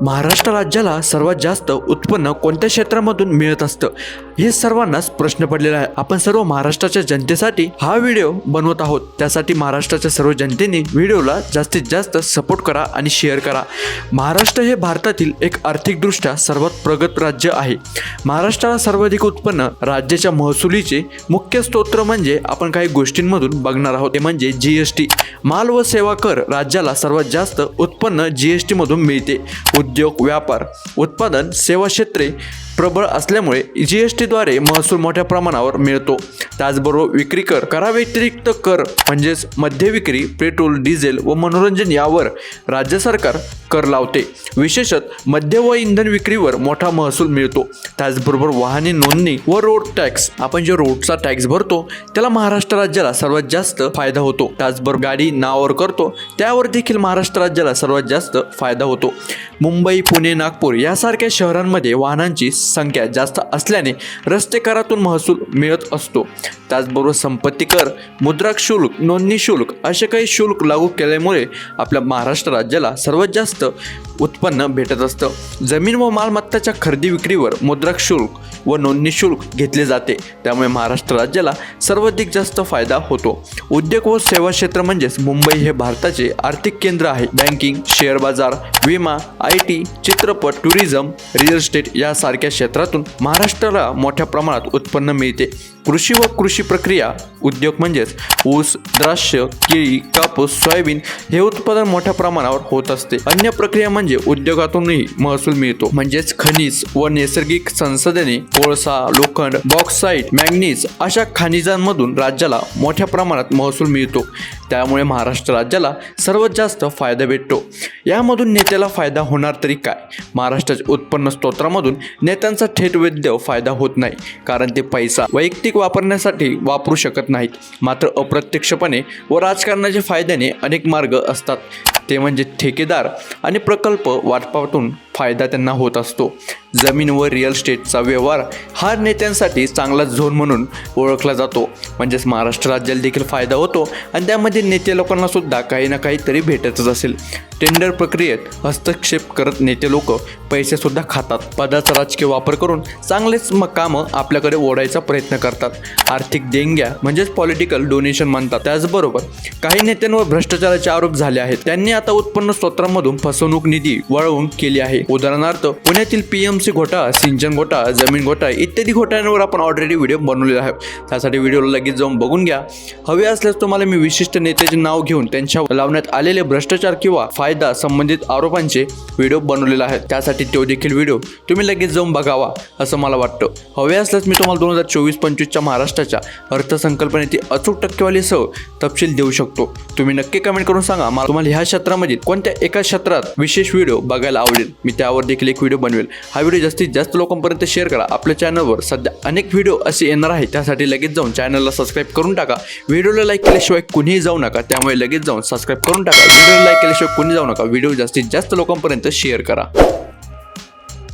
महाराष्ट्र राज्याला सर्वात जास्त उत्पन्न कोणत्या क्षेत्रामधून मिळत असतं? हे सर्वांनाच प्रश्न पडलेला आहे. आपण सर्व महाराष्ट्राच्या जनतेसाठी हा व्हिडिओ बनवत आहोत. त्यासाठी महाराष्ट्राच्या सर्व जनतेने व्हिडिओला जास्तीत जास्त सपोर्ट करा आणि शेअर करा. महाराष्ट्र हे भारतातील एक आर्थिकदृष्ट्या सर्वात प्रगत राज्य आहे. महाराष्ट्राला सर्वाधिक उत्पन्न राज्याच्या महसुलीचे मुख्य स्तोत्र म्हणजे आपण काही गोष्टींमधून बघणार आहोत. ते म्हणजे जी एस टी माल व सेवा कर राज्याला सर्वात जास्त उत्पन्न जी एस टीमधून मिळते. उद्योग व्यापार उत्पादन सेवा क्षेत्रे प्रबळ असल्यामुळे जी एस टीद्वारे महसूल मोठ्या प्रमाणावर मिळतो. त्याचबरोबर विक्री कर कराव्यतिरिक्त कर म्हणजेच मध्य विक्री पेट्रोल डिझेल व मनोरंजन यावर राज्य सरकार कर लावते. विशेषत मद्य व इंधन विक्रीवर मोठा महसूल मिळतो. त्याचबरोबर वाहने नोंदणी व रोड टॅक्स. आपण जे रोडचा टॅक्स भरतो त्याला महाराष्ट्र राज्याला सर्वात जास्त फायदा होतो. त्याचबरोबर गाडी नावावर करतो त्यावर देखील महाराष्ट्र राज्याला सर्वात जास्त फायदा होतो. मुंबई पुणे नागपूर यासारख्या शहरांमध्ये वाहनांची संख्या जास्त असल्याने रस्ते करातून महसूल मिळत असतो. त्याचबरोबर संपत्ती कर मुद्रा शुल्क नोंदणी शुल्क असे काही शुल्क लागू केल्यामुळे आपल्या महाराष्ट्र राज्याला सर्वात जास्त उत्पन्न भेटत असतं. जमीन व मालमत्ताच्या खरेदी विक्रीवर मुद्रा शुल्क व नोंदणी शुल्क घेतले जाते. त्यामुळे महाराष्ट्र राज्याला सर्वाधिक जास्त फायदा होतो. उद्योग व सेवा क्षेत्र म्हणजेच मुंबई हे भारताचे आर्थिक केंद्र आहे. बँकिंग शेअर बाजार विमा आय टी चित्रपट टुरिझम रिअल इस्टेट यासारख्या क्षेत्रातून महाराष्ट्राला मोठ्या प्रमाणात उत्पन्न मिळते. कृषी व कृषी प्रक्रिया उद्योग म्हणजेच ऊस द्राक्ष केळी कापूस सोयाबीन हे उत्पादन मोठ्या प्रमाणावर होत असते. अन्य प्रक्रिया म्हणजे उद्योगातूनही महसूल मिळतो. म्हणजेच खनिज व नैसर्गिक संसाधने कोळसा लोखंड बॉक्साईट मॅग्नीज अशा खनिजांमधून राज्याला मोठ्या प्रमाणात महसूल मिळतो. त्यामुळे महाराष्ट्र राज्याला सर्वात जास्त फायदा भेटतो. यामधून नेत्याला फायदा होणार तरी काय? महाराष्ट्राच्या उत्पन्न स्तोत्रामधून नेत्यांचा थेट वैद्य फायदा होत नाही कारण ते पैसा वैयक्तिक वापरण्यासाठी वापरू शकत नाहीत. मात्र अप्रत्यक्षपणे व राजकारणाच्या फायद्याने अनेक मार्ग असतात. ते म्हणजे ठेकेदार आणि प्रकल्प वाटपातून फायदा त्यांना होत असतो. जमीन व रिअल स्टेटचा व्यवहार हा नेत्यांसाठी चांगला झोन म्हणून ओळखला जातो. म्हणजेच महाराष्ट्र राज्याला देखील फायदा होतो आणि त्यामध्ये नेते लोकांना सुद्धा काही ना काहीतरी भेटतच असेल. टेंडर प्रक्रियेत हस्तक्षेप करत नेते लोक पैसेसुद्धा खातात. पदाचा राजकीय वापर करून चांगलेच मग कामं आपल्याकडे ओढायचा प्रयत्न करतात. आर्थिक देणग्या म्हणजेच पॉलिटिकल डोनेशन म्हणतात. त्याचबरोबर काही नेत्यांवर भ्रष्टाचाराचे आरोप झाले आहेत. त्यांनी आता उत्पन्न स्त्रोतांमधून फसवणूक निधी वळवून केली आहे. उदाहरणार्थ पुण्यातील पीएमसी घोटाळा सिंचन घोटा जमीन घोटाळा इत्यादी घोटाळ्यांवर आपण ऑलरेडी व्हिडिओ बनवलेला आहे. त्यासाठी व्हिडिओला लगेच जाऊन बघून घ्या. हवे असल्यास तुम्हाला मी विशिष्ट नेत्याचे नाव घेऊन त्यांच्या लावण्यात आलेले भ्रष्टाचार किंवा फायदा संबंधित आरोपांचे व्हिडिओ बनवलेला आहे त्यासाठी तो देखील व्हिडिओ तुम्ही लगेच जाऊन बघावा असं मला वाटतं. हवे असल्यास मी तुम्हाला दोन हजार चोवीस पंचवीसच्या महाराष्ट्राच्या अर्थसंकल्पनेची अचूक टक्केवारीसह तपशील देऊ शकतो. तुम्ही नक्की कमेंट करून सांगा मला तुम्हाला ह्या क्षेत्रामध्ये कोणत्या एका क्षेत्रात विशेष व्हिडिओ बघायला आवडेल. मी त्यावर देखील एक व्हिडिओ बनवेल. हा व्हिडिओ जास्तीत जास्त लोकांपर्यंत शेअर करा. आपल्या चॅनलवर सध्या अनेक व्हिडिओ असे येणार आहे त्यासाठी लगेच जाऊन चॅनलला सबस्क्राईब करून टाका. व्हिडिओला लाईक केल्याशिवाय कुणीही जाऊ नका. त्यामुळे लगेच जाऊन सबस्क्राईब करून टाका. व्हिडिओला लाईक केल्याशिवाय कुणी जाऊ नका. व्हिडिओ जास्तीत जास्त लोकांपर्यंत शेअर करा.